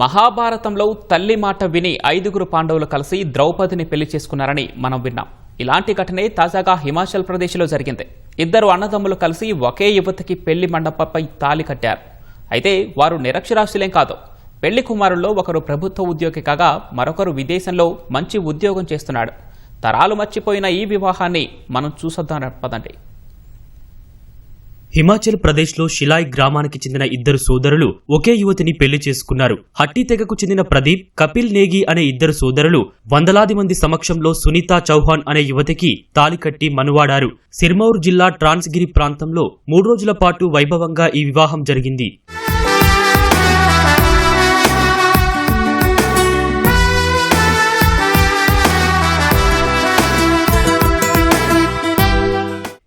మహాభారతంలో తల్లి మాట విని ఐదుగురు పాండవులు కలిసి ద్రౌపదిని పెళ్ళి చేసుకున్నారని మనం విన్నాం. ఇలాంటి ఘటనే తాజాగా హిమాచల్ ప్రదేశ్లో జరిగింది. ఇద్దరు అన్నదమ్ములు కలిసి ఒకే యువతికి పెళ్ళి మండపంపై తాలి కట్టారు. అయితే వారు నిరక్షరాస్యులేం కాదు. పెళ్ళి కుమారుల్లో ఒకరు ప్రభుత్వ ఉద్యోగి కాగా మరొకరు విదేశంలో మంచి ఉద్యోగం చేస్తున్నాడు. తరాలు మర్చిపోయిన ఈ వివాహాన్ని మనం చూసొద్దాం పదండి. హిమాచల్ ప్రదేశ్లో షిలాయ్ గ్రామానికి చెందిన ఇద్దరు సోదరులు ఒకే యువతిని పెళ్ళి చేసుకున్నారు. హట్టి తెగకు చెందిన ప్రదీప్ కపిల్ నేగి అనే ఇద్దరు సోదరులు వందలాది మంది సమక్షంలో సునీతా చౌహాన్ అనే యువతికి తాలి కట్టి మనువాడారు. సిర్మౌర్ జిల్లా ట్రాన్స్గిరి ప్రాంతంలో మూడు రోజుల పాటు వైభవంగా ఈ వివాహం జరిగింది.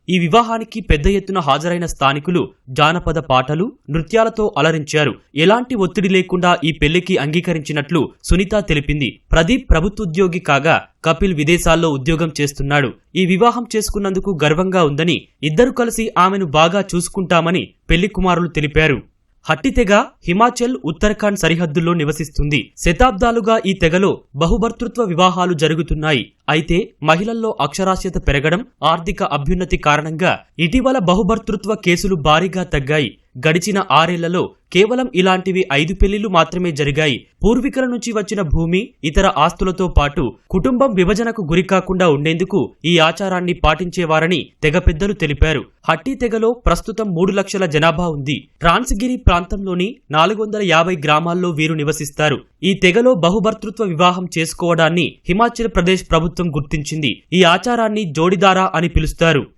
ఈ వివాహానికి పెద్ద ఎత్తున హాజరైన స్థానికులు జానపద పాటలు నృత్యాలతో అలరించారు. ఎలాంటి ఒత్తిడి లేకుండా ఈ పెళ్ళికి అంగీకరించినట్లు సునీత తెలిపింది. ప్రదీప్ ప్రభుత్వోద్యోగి కాగా కపిల్ విదేశాల్లో ఉద్యోగం చేస్తున్నాడు. ఈ వివాహం చేసుకున్నందుకు గర్వంగా ఉందని ఇద్దరు కలిసి ఆమెను బాగా చూసుకుంటామని పెళ్ళి కుమారులు తెలిపారు. హట్టి తెగ హిమాచల్ ఉత్తరాఖండ్ సరిహద్దుల్లో నివసిస్తుంది. శతాబ్దాలుగా ఈ తెగలో బహుభర్తృత్వ వివాహాలు జరుగుతున్నాయి. అయితే మహిళల్లో అక్షరాస్యత పెరగడం ఆర్థిక అభ్యున్నతి కారణంగా ఇటీవల బహుభర్తృత్వ కేసులు భారీగా తగ్గాయి. గడిచిన ఆరేళ్ళలో కేవలం ఇలాంటివి ఐదు పెళ్ళిళ్ళు మాత్రమే జరిగాయి. పూర్వీకుల నుంచి వచ్చిన భూమి ఇతర ఆస్తులతో పాటు కుటుంబం విభజనకు గురికాకుండా ఉండేందుకు ఈ ఆచారాన్ని పాటించేవారని తెగ పెద్దలు తెలిపారు. హట్టి తెగలో ప్రస్తుతం మూడు లక్షల జనాభా ఉంది. ట్రాన్స్గిరి ప్రాంతంలోని నాలుగు వందల యాభై గ్రామాల్లో వీరు నివసిస్తారు. ఈ తెగలో బహుభర్తృత్వ వివాహం చేసుకోవడాన్ని హిమాచల్ ప్రదేశ్ ప్రభుత్వం గుర్తించింది. ఈ ఆచారాన్ని జోడిదారా అని పిలుస్తారు.